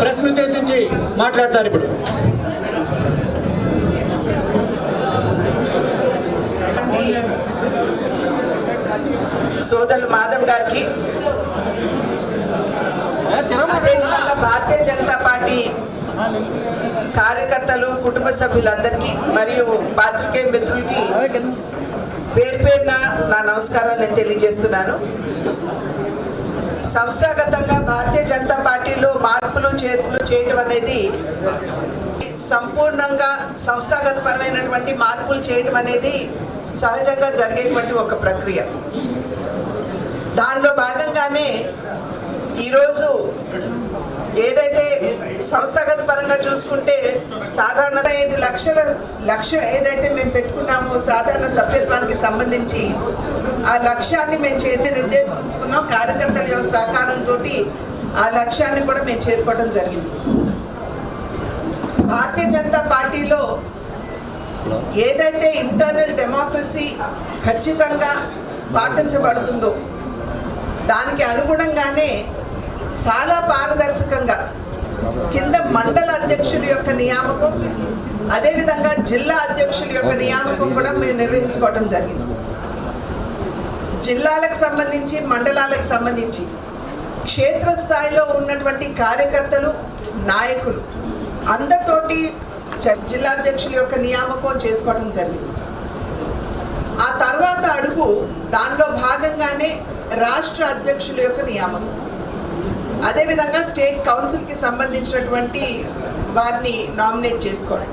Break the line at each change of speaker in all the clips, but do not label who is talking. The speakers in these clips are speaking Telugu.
ప్రెస్ ఉద్దేశించి మాట్లాడతారు ఇప్పుడు.
సోదరులు మాధవ్ గారికి. అదేవిధంగా భారతీయ జనతా పార్టీ కార్యకర్తలు కుటుంబ సభ్యులందరికీ మరియు పాత్రికేయ మిత్రులకి పేరు పేరున నా నమస్కారాలు నేను తెలియజేస్తున్నాను. సంస్థాగతంగా భారతీయ జనతా పార్టీలో మా చేర్పులు చేయటం అనేది సంపూర్ణంగా సంస్థాగత పరమైనటువంటి మార్పులు చేయటం అనేది సహజంగా జరిగేటువంటి ఒక ప్రక్రియ. దానిలో భాగంగానే ఈరోజు ఏదైతే సంస్థాగత పరంగా చూసుకుంటే సాధారణ ఐదు లక్షల లక్ష్యం ఏదైతే మేము పెట్టుకున్నామో సాధారణ సభ్యత్వానికి సంబంధించి ఆ లక్ష్యాన్ని మేము చేతి నిర్దేశించుకున్నాం. కార్యకర్తల యొక్క సహకారంతో ఆ లక్ష్యాన్ని కూడా మేము చేరుకోవడం జరిగింది. భారతీయ జనతా పార్టీలో ఏదైతే ఇంటర్నల్ డెమోక్రసీ ఖచ్చితంగా పాటించబడుతుందో దానికి అనుగుణంగానే చాలా పారదర్శకంగా కింద మండల అధ్యక్షుల యొక్క నియామకం అదేవిధంగా జిల్లా అధ్యక్షుల యొక్క నియామకం కూడా మేము నిర్వహించుకోవడం జరిగింది. జిల్లాలకు సంబంధించి మండలాలకు సంబంధించి క్షేత్రస్థాయిలో ఉన్నటువంటి కార్యకర్తలు నాయకులు అందరితోటి జిల్లా అధ్యక్షుల యొక్క నియామకం చేసుకోవడం జరిగింది. ఆ తర్వాత అడుగు దానిలో భాగంగానే రాష్ట్ర అధ్యక్షుల యొక్క నియామకం. అదేవిధంగా స్టేట్ కౌన్సిల్కి సంబంధించినటువంటి వారిని నామినేట్ చేసుకోవడం.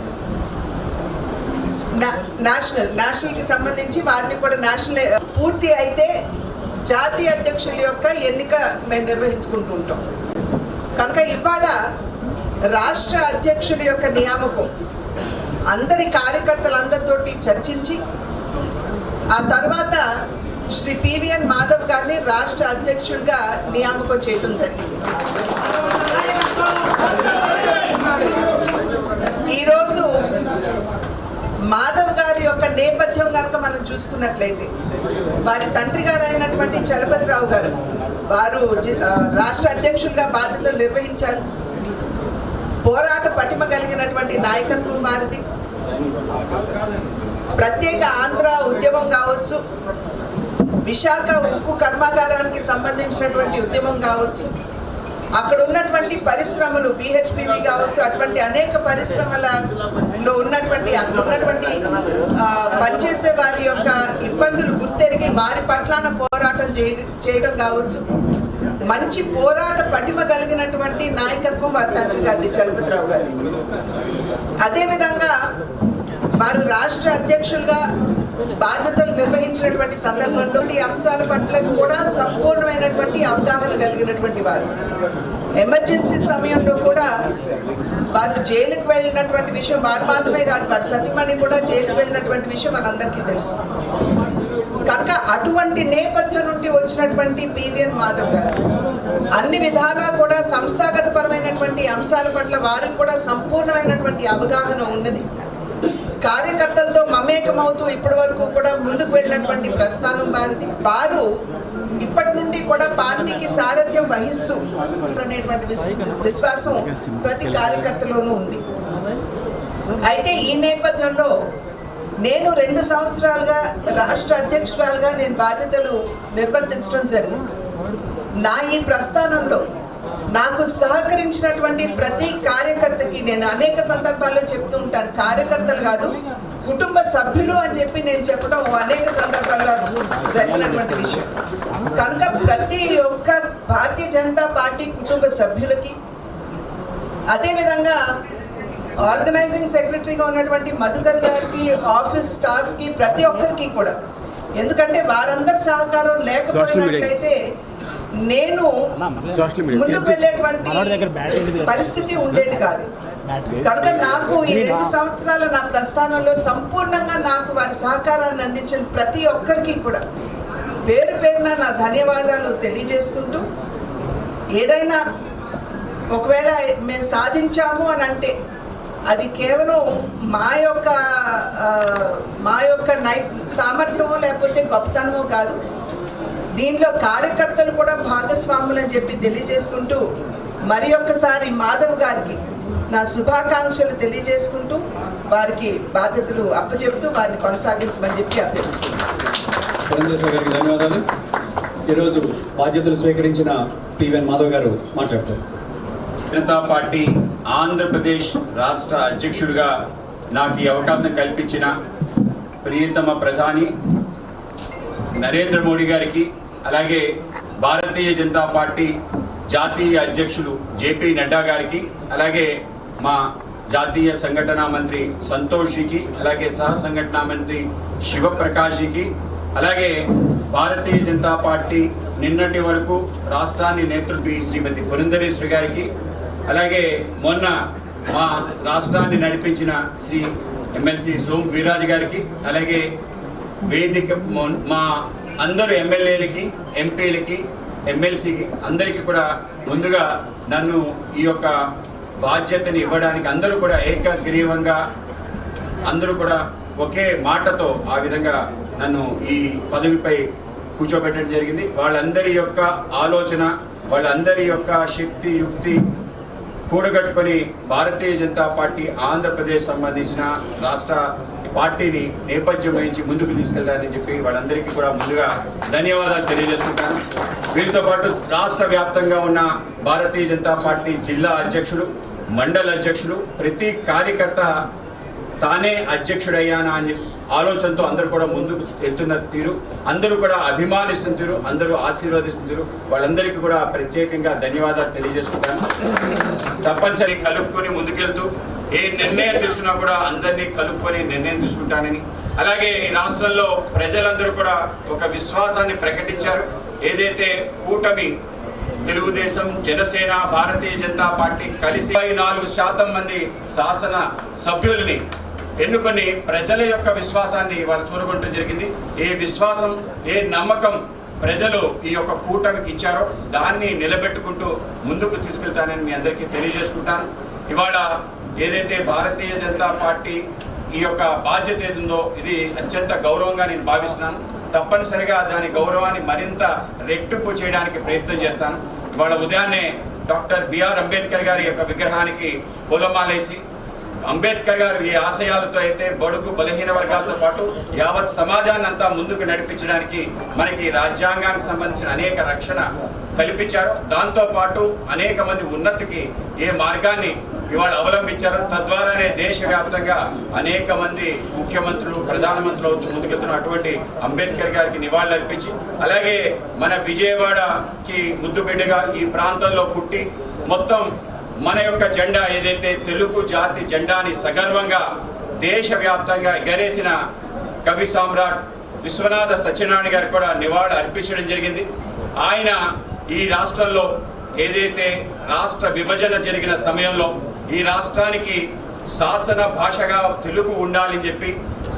నేషనల్ నేషనల్కి సంబంధించి వారిని కూడా నేషనల్ పూర్తి అయితే జాతీయ అధ్యక్షుల యొక్క ఎన్నిక మేము నిర్వహించుకుంటూ ఉంటాం కనుక ఇవాళ రాష్ట్ర అధ్యక్షుల యొక్క నియామకం అందరి కార్యకర్తలందరితోటి చర్చించి ఆ తర్వాత శ్రీ పివిఎన్ మాధవ్ గారిని రాష్ట్ర అధ్యక్షుడిగా నియామకం చేయడం జరిగింది. ఈరోజు మాధవ్ గారి యొక్క నేపథ్యం కనుక మనం చూసుకున్నట్లయితే వారి తండ్రి గారు అయినటువంటి చలపతిరావు గారు వారు రాష్ట్ర అధ్యక్షులుగా బాధ్యతలు నిర్వహించారు. పోరాట పటిమ కలిగినటువంటి నాయకత్వం వారిది. ప్రత్యేక ఆంధ్ర ఉద్యమం కావచ్చు విశాఖ ఉక్కు కర్మాగారానికి సంబంధించినటువంటి ఉద్యమం కావచ్చు అక్కడ ఉన్నటువంటి పరిశ్రమలు బిహెచ్పివి కావచ్చు అటువంటి అనేక పరిశ్రమలలో ఉన్నటువంటి అక్కడ ఉన్నటువంటి పనిచేసే వారి యొక్క ఇబ్బందులు గుర్తెరిగి వారి పట్లాన పోరాటం చేయ- చేయడం కావచ్చు. మంచి పోరాట పటిమ కలిగినటువంటి నాయకత్వం వారి తండ్రి గారి చలపతిరావు గారు అదేవిధంగా వారు రాష్ట్ర అధ్యక్షులుగా బాధ్యతలు నిర్వహించినటువంటి సందర్భంలో ఈ అంశాల పట్ల కూడా సంపూర్ణమైనటువంటి అవగాహన కలిగినటువంటి వారు. ఎమర్జెన్సీ సమయంలో కూడా వారు జైలుకు వెళ్ళినటువంటి విషయం వారు మాత్రమే కాదు వారి సతీమణి కూడా జైలుకు వెళ్ళినటువంటి విషయం మనందరికీ తెలుసు. కనుక అటువంటి నేపథ్యం నుండి వచ్చినటువంటి పివిఎన్ మాధవ్ గారు అన్ని విధాలా కూడా సంస్థాగత పరమైనటువంటి అంశాల పట్ల వారికి కూడా సంపూర్ణమైనటువంటి అవగాహన ఉన్నది. కార్యకర్తలతో మమేకమవుతూ ఇప్పటి వరకు కూడా ముందుకు వెళ్ళినటువంటి ప్రస్థానం వారిది. వారు ఇప్పటి నుండి కూడా పార్టీకి సారథ్యం వహిస్తూ అనేటువంటి విశ్వాసం ప్రతి కార్యకర్తలోనూ ఉంది. అయితే ఈ నేపథ్యంలో నేను రెండు సంవత్సరాలుగా రాష్ట్ర అధ్యక్షురాలుగా నేను బాధ్యతలు నిర్వర్తించడం జరిగింది. నా ఈ ప్రస్థానంలో నాకు సహకరించినటువంటి ప్రతి కార్యకర్తకి నేను అనేక సందర్భాల్లో చెప్తూ ఉంటాను కార్యకర్తలు కాదు కుటుంబ సభ్యులు అని చెప్పి నేను చెప్పడం అనేక సందర్భాల్లో జరిగినటువంటి విషయం. కనుక ప్రతి ఒక్క భారతీయ జనతా పార్టీ కుటుంబ సభ్యులకి అదేవిధంగా ఆర్గనైజింగ్ సెక్రటరీగా ఉన్నటువంటి మధుకర్ గారికి ఆఫీస్ స్టాఫ్కి ప్రతి ఒక్కరికి కూడా. ఎందుకంటే వారందరి సహకారం లేకపోయినట్లయితే నేను
సోషల్ మీడియా
ముందుకు వెళ్ళేటువంటి పరిస్థితి ఉండేది కాదు. కనుక నాకు ఈ రెండు సంవత్సరాల నా ప్రస్థానంలో సంపూర్ణంగా నాకు వారి సహకారాన్ని అందించిన ప్రతి ఒక్కరికి కూడా పేరు పేరున నా ధన్యవాదాలు తెలియజేసుకుంటూ ఏదైనా ఒకవేళ మేము సాధించాము అని అంటే అది కేవలం మా యొక్క మా యొక్క నై సామర్థ్యమో లేకపోతే గొప్పతనమో కాదు. దీనిలో కార్యకర్తలు కూడా భాగస్వాములు అని చెప్పి తెలియజేసుకుంటూ మరి ఒక్కసారి మాధవ్ గారికి నా శుభాకాంక్షలు తెలియజేసుకుంటూ వారికి బాధ్యతలు అప్పచెప్తూ వారిని కొనసాగించమని చెప్పి అభ్యర్థిస్తున్నాను.
ధన్యవాదాలు. ఈరోజు బాధ్యతలు స్వీకరించిన టివిఎన్ మాధవ్ గారు మాట్లాడతారు.
జనతా పార్టీ ఆంధ్రప్రదేశ్ రాష్ట్ర అధ్యక్షుడిగా నాకు ఈ అవకాశం కల్పించిన ప్రియతమ ప్రధాని నరేంద్ర మోడీ గారికి అలాగే భారతీయ జనతా పార్టీ జాతీయ అధ్యక్షులు జేపీ నడ్డా గారికి అలాగే మా జాతీయ సంఘటనా మంత్రి సంతోష్కి అలాగే సహ సంఘటనా మంత్రి శివప్రకాష్కి అలాగే భారతీయ జనతా పార్టీ నిన్నటి వరకు రాష్ట్రాన్ని నేతృత్వి శ్రీమతి పురంధరేశ్వరి గారికి అలాగే మొన్న మా రాష్ట్రాన్ని నడిపించిన శ్రీ ఎమ్మెల్సీ సోమ్ వీరాజ్ గారికి అలాగే వేదిక మా అందరు ఎమ్మెల్యేలకి ఎంపీలకి ఎమ్మెల్సీకి అందరికీ కూడా ముందుగా నన్ను ఈ యొక్క బాధ్యతని ఇవ్వడానికి అందరూ కూడా ఏకగ్రీవంగా అందరూ కూడా ఒకే మాటతో ఆ విధంగా నన్ను ఈ పదవిపై కూర్చోబెట్టడం జరిగింది. వాళ్ళందరి యొక్క ఆలోచన వాళ్ళందరి యొక్క శక్తి యుక్తి కూడగట్టుకొని భారతీయ జనతా పార్టీ ఆంధ్రప్రదేశ్ సంబంధించిన రాష్ట్ర పార్టీని నేపథ్యం వహించి ముందుకు తీసుకెళ్తారని చెప్పి వాళ్ళందరికీ కూడా ముందుగా ధన్యవాదాలు తెలియజేసుకుంటాను. వీరితో పాటు రాష్ట్ర వ్యాప్తంగా ఉన్న భారతీయ జనతా పార్టీ జిల్లా అధ్యక్షుడు మండల అధ్యక్షుడు ప్రతి కార్యకర్త తానే అధ్యక్షుడయ్యానా అని ఆలోచనతో అందరూ కూడా ముందుకు వెళ్తున్న తీరు అందరూ కూడా అభిమానిస్తున్న తీరు అందరూ ఆశీర్వదిస్తున్న తీరు. వాళ్ళందరికీ కూడా ప్రత్యేకంగా ధన్యవాదాలు తెలియజేసుకుంటాను. తప్పనిసరి కలుపుకొని ముందుకెళ్తూ ఏ నిర్ణయం తీసుకున్నా కూడా అందరినీ కలుపుకొని నిర్ణయం తీసుకుంటానని. అలాగే ఈ రాష్ట్రంలో ప్రజలందరూ కూడా ఒక విశ్వాసాన్ని ప్రకటించారు. ఏదైతే కూటమి తెలుగుదేశం జనసేన భారతీయ జనతా పార్టీ కలిసి నాలుగు శాతం మంది శాసన సభ్యుల్ని ఎన్నుకొని ప్రజల యొక్క విశ్వాసాన్ని వాళ్ళు చూరగొట్టడం జరిగింది. ఏ విశ్వాసం ఏ నమ్మకం ప్రజలు ఈ యొక్క కూటమికి ఇచ్చారో దాన్ని నిలబెట్టుకుంటూ ముందుకు తీసుకెళ్తానని మీ అందరికీ తెలియజేసుకుంటాను. ఇవాళ ఏదైతే భారతీయ జనతా పార్టీ ఈ యొక్క బాధ్యత ఏదిందో ఇది అత్యంత గౌరవంగా నేను భావిస్తున్నాను. తప్పనిసరిగా దాని గౌరవాన్ని మరింత రెట్టింపు చేయడానికి ప్రయత్నం చేస్తాను. ఇవాళ ఉదయాన్నే డాక్టర్ బిఆర్ అంబేద్కర్ గారి యొక్క విగ్రహానికి పూలమాలేసి అంబేద్కర్ గారు ఈ ఆశయాలతో అయితే బడుగు బలహీన వర్గాలతో పాటు యావత్ సమాజాన్ని అంతా ముందుకు నడిపించడానికి మనకి రాజ్యాంగానికి సంబంధించిన అనేక రక్షణ కల్పించారు. దాంతోపాటు అనేక మంది ఉన్నతికి ఏ మార్గాన్ని ఇవాళ అవలంబించారు. తద్వారానే దేశవ్యాప్తంగా అనేక మంది ముఖ్యమంత్రులు ప్రధానమంత్రులు అవుతూ ముందుకెళ్తున్న అటువంటి అంబేద్కర్ గారికి నివాళులు అర్పించి అలాగే మన విజయవాడకి ముద్దుబిడ్డగా ఈ ప్రాంతంలో పుట్టి మొత్తం మన యొక్క జెండా ఏదైతే తెలుగు జాతి జెండాని సగర్వంగా దేశవ్యాప్తంగా ఎగరేసిన కవి సామ్రాట్ విశ్వనాథ సత్యనారాయణ గారు కూడా నివాళులు అర్పించడం జరిగింది. ఆయన ఈ రాష్ట్రంలో ఏదైతే రాష్ట్ర విభజన జరిగిన సమయంలో ఈ రాష్ట్రానికి శాసన భాషగా తెలుగు ఉండాలని చెప్పి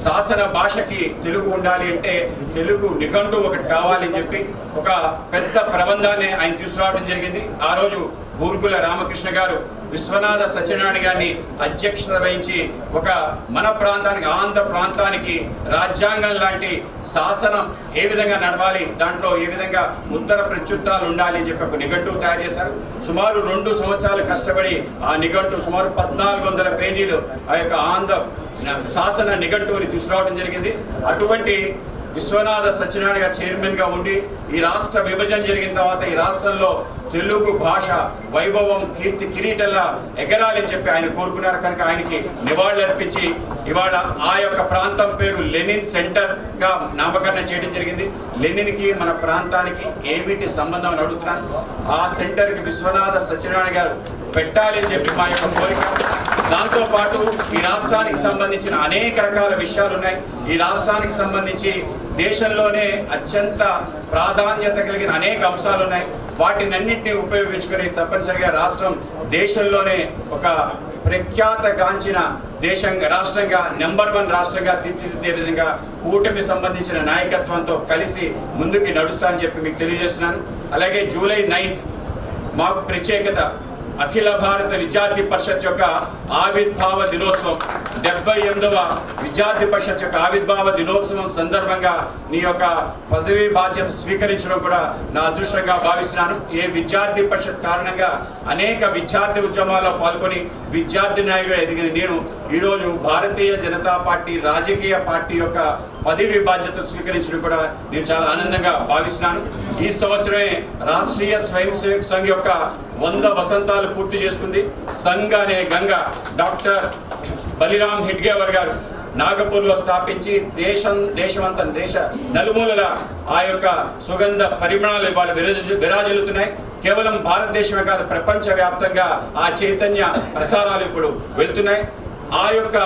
శాసన భాషకి తెలుగు ఉండాలి అంటే తెలుగు నిఘంటు ఒకటి కావాలని చెప్పి ఒక పెద్ద ప్రబంధాన్ని ఆయన తీసుకురావడం జరిగింది. ఆ రోజు బూర్గుల రామకృష్ణ గారు విశ్వనాథ సత్యనారాయణ గారిని అధ్యక్షత వహించి ఒక మన ప్రాంతానికి ఆంధ్ర ప్రాంతానికి రాజ్యాంగం లాంటి శాసనం ఏ విధంగా నడవాలి దాంట్లో ఏ విధంగా ఉత్తర ప్రత్యుత్తాలు ఉండాలి అని చెప్పి ఒక నిఘంటువు తయారు చేశారు. సుమారు రెండు సంవత్సరాలు కష్టపడి ఆ నిఘంటు సుమారు పద్నాలుగు వందల పేజీలు ఆ యొక్క ఆంధ్ర శాసన నిఘంటువుని తీసుకురావడం జరిగింది. అటువంటి విశ్వనాథ సత్యనారాయణ గారు చైర్మన్గా ఉండి ఈ రాష్ట్ర విభజన జరిగిన తర్వాత ఈ రాష్ట్రంలో తెలుగు భాష వైభవం కీర్తి కిరీటంలా ఎగరాలని చెప్పి ఆయన కోరుకున్నారు. కనుక ఆయనకి నివాళులర్పించి ఇవాళ ఆ యొక్క ప్రాంతం పేరు లెనిన్ సెంటర్గా నామకరణం చేయడం జరిగింది. లెనిన్కి మన ప్రాంతానికి ఏమిటి సంబంధం అని అడుగుతున్నాను. ఆ సెంటర్కి విశ్వనాథ సత్యనారాయణ గారు పెట్టాలి అని చెప్పి మా యొక్క కోరిక. దాంతోపాటు ఈ రాష్ట్రానికి సంబంధించిన అనేక రకాల విషయాలు ఉన్నాయి. ఈ రాష్ట్రానికి సంబంధించి దేశంలోనే అత్యంత ప్రాధాన్యత కలిగిన అనేక అంశాలు ఉన్నాయి. వాటినన్నింటినీ ఉపయోగించుకుని తప్పనిసరిగా రాష్ట్రం దేశంలోనే ఒక ప్రఖ్యాతగాంచిన దేశంగా రాష్ట్రంగా నెంబర్ వన్ రాష్ట్రంగా తీర్చిదిద్దే విధంగా కూటమి సంబంధించిన నాయకత్వంతో కలిసి ముందుకి నడుస్తానని చెప్పి మీకు తెలియజేస్తున్నాను. అలాగే జూలై నైన్త్ మాకు ప్రత్యేకత అఖిల భారత విద్యార్థి పరిషత్ యొక్క ఆవిర్భావ దినోత్సవం డెబ్బై ఎనిమిదవ విద్యార్థి పరిషత్ యొక్క ఆవిర్భావ దినోత్సవం సందర్భంగా నీ యొక్క పదవీ బాధ్యత స్వీకరించడం కూడా నా అదృష్టంగా భావిస్తున్నాను. ఏ విద్యార్థి పరిషత్ కారణంగా అనేక విద్యార్థి ఉద్యమాల్లో పాల్గొని విద్యార్థి నాయకుడు ఎదిగిన నేను ఈరోజు భారతీయ జనతా పార్టీ రాజకీయ పార్టీ యొక్క పదవి బాధ్యతలు స్వీకరించడం కూడా నేను చాలా ఆనందంగా భావిస్తున్నాను. ఈ సంవత్సరమే రాష్ట్రీయ స్వయం సేవక్ సంఘ్ యొక్క వంద వసంతాలు పూర్తి చేసుకుంది. సంఘ అనే గంగ డాక్టర్ బలిరామ్ హిడ్గేవర్ గారు నాగపూర్లో స్థాపించి దేశం దేశమంతా దేశ నలుమూలల ఆ యొక్క సుగంధ పరిమాణాలు ఇవాళ విరాజ విరాజిల్లుతున్నాయి. కేవలం భారతదేశమే కాదు ప్రపంచ వ్యాప్తంగా ఆ చైతన్య ప్రసారాలు ఇప్పుడు వెళ్తున్నాయి. ఆ యొక్క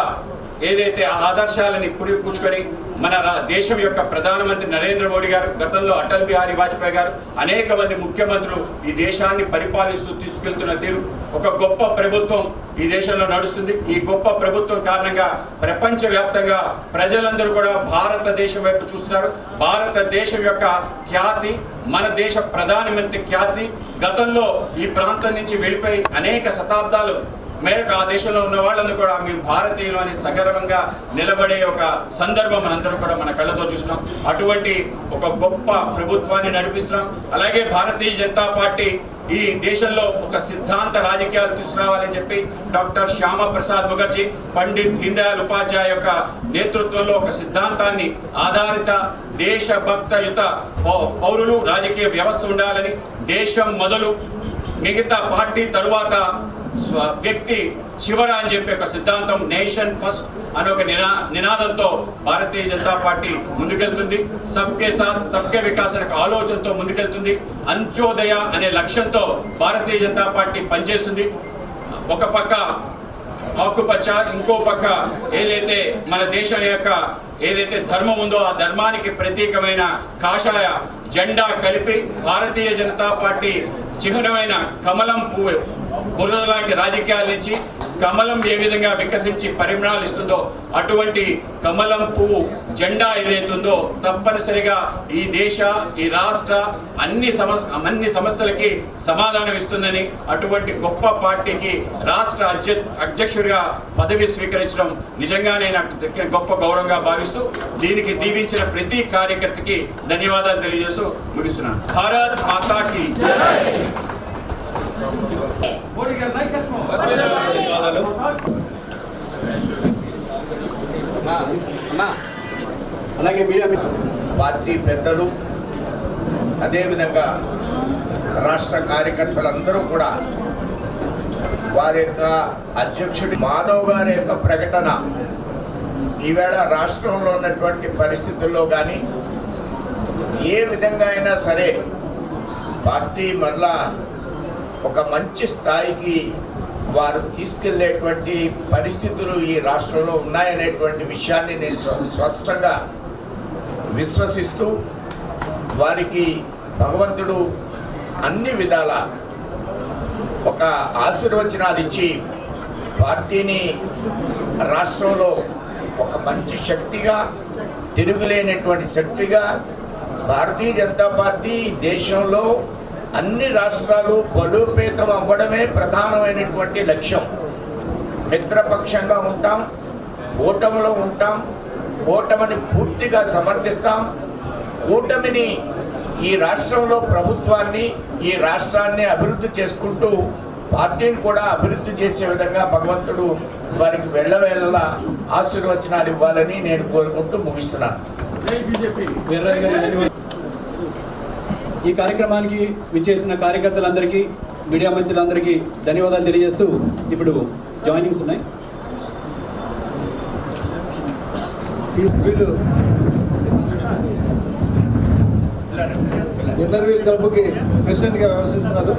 ఏదైతే ఆదర్శాలని ఆదర్శాలని పురిపుచ్చుకొని మన రా- దేశం యొక్క ప్రధానమంత్రి నరేంద్ర మోడీ గారు గతంలో అటల్ బిహారీ వాజ్పేయి గారు అనేక మంది ముఖ్యమంత్రులు ఈ దేశాన్ని పరిపాలిస్తూ తీసుకెళ్తున్న తీరు. ఒక గొప్ప ప్రభుత్వం ఈ దేశంలో నడుస్తుంది. ఈ గొప్ప ప్రభుత్వం కారణంగా ప్రపంచవ్యాప్తంగా ప్రజలందరూ కూడా భారతదేశం వైపు చూస్తున్నారు. భారతదేశం యొక్క ఖ్యాతి మన దేశ ప్రధానమంత్రి ఖ్యాతి గతంలో ఈ ప్రాంతం నుంచి వెళ్ళిపోయి అనేక శతాబ్దాలు మేరకు ఆ దేశంలో ఉన్న వాళ్ళని కూడా మేము భారతీయులు అని సగర్వంగా నిలబడే ఒక సందర్భం మనందరం కూడా మన కళ్ళతో చూస్తున్నాం. అటువంటి ఒక గొప్ప ప్రభుత్వాన్ని నడిపిస్తున్నాం. అలాగే భారతీయ జనతా పార్టీ ఈ దేశంలో ఒక సిద్ధాంత రాజకీయాలు తీసుకురావాలని చెప్పి డాక్టర్ శ్యామ ప్రసాద్ ముఖర్జీ పండిత్ దీన్దయాల్ ఉపాధ్యాయ యొక్క నేతృత్వంలో ఒక సిద్ధాంతాన్ని ఆధారిత దేశభక్తయుత పౌ- పౌరులు రాజకీయ వ్యవస్థ ఉండాలని దేశం మొదలు మిగతా పార్టీ తరువాత వ్యక్తి చివర అని చెప్పి ఒక సిద్ధాంతం నేషన్ ఫస్ట్ అనే ఒక నినా నినాదంతో భారతీయ జనతా పార్టీ ముందుకెళ్తుంది. సబ్కే సాత్ సబ్కే వికాస్ అనే ఆలోచనతో ముందుకెళ్తుంది. అంత్యోదయ అనే లక్ష్యంతో భారతీయ జనతా పార్టీ పనిచేస్తుంది. ఒక పక్క ఆకుపచ్చ ఇంకో పక్క ఏదైతే మన దేశం యొక్క ఏదైతే ధర్మం ఉందో ఆ ధర్మానికి ప్రతీకమైన కాషాయ జెండా కలిపి భారతీయ జనతా పార్టీ చిహ్నమైన కమలం పువ్వు బురద లాంటి రాజకీయాల నుంచి కమలం ఏ విధంగా వికసించి పరిమాణాలు ఇస్తుందో అటువంటి కమలం పువ్వు జెండా ఏదైతుందో తప్పనిసరిగా ఈ దేశ ఈ రాష్ట్ర అన్ని సమ అన్ని సమస్యలకి సమాధానం ఇస్తుందని అటువంటి గొప్ప పార్టీకి రాష్ట్ర అధ్య అధ్యక్షుడిగా పదవి స్వీకరించడం నిజంగానే నాకు దక్కిన గొప్ప గౌరవంగా భావిస్తూ దీనికి దీవించిన ప్రతి కార్యకర్తకి ధన్యవాదాలు తెలియజేస్తూ ముగిస్తున్నాను. భారత్ మాతాకి
అలాగే మీడియా
పార్టీ పెద్దలు అదేవిధంగా రాష్ట్ర కార్యకర్తలందరూ కూడా వారి యొక్క అధ్యక్షుడు మాధవ్ గారి యొక్క ప్రకటన ఈవేళ రాష్ట్రంలో ఉన్నటువంటి పరిస్థితుల్లో కానీ ఏ విధంగా అయినా సరే పార్టీ మరలా ఒక మంచి స్థాయికి వారు తీసుకెళ్ళేటువంటి పరిస్థితులు ఈ రాష్ట్రంలో ఉన్నాయనేటువంటి విషయాన్ని నేను స్పష్టంగా విశ్వసిస్తూ వారికి భగవంతుడు అన్ని విధాల ఒక ఆశీర్వచనాలు ఇచ్చి పార్టీని రాష్ట్రంలో ఒక మంచి శక్తిగా తిరుగులేనటువంటి శక్తిగా భారతీయ జనతా పార్టీ దేశంలో అన్ని రాష్ట్రాలు బలోపేతం అవ్వడమే ప్రధానమైనటువంటి లక్ష్యం. మిత్రపక్షంగా ఉంటాం కూటమిలో ఉంటాం కూటమిని పూర్తిగా సమర్థిస్తాం. కూటమిని ఈ రాష్ట్రంలో ప్రభుత్వాన్ని ఈ రాష్ట్రాన్ని అభివృద్ధి చేసుకుంటూ పార్టీని కూడా అభివృద్ధి చేసే విధంగా భగవంతుడు వారికి వెళ్ళవేళ్ళ ఆశీర్వచనాలు ఇవ్వాలని నేను కోరుకుంటూ ముగిస్తున్నాను.
ఈ కార్యక్రమానికి విచ్చేసిన కార్యకర్తలందరికీ మీడియా మిత్రులందరికీ ధన్యవాదాలు తెలియజేస్తూ ఇప్పుడు జాయినింగ్స్ ఉన్నాయి.
ఇంటర్వ్యూ కలుపుకి ప్రెసిడెంట్గా వ్యవహరిస్తున్నారు?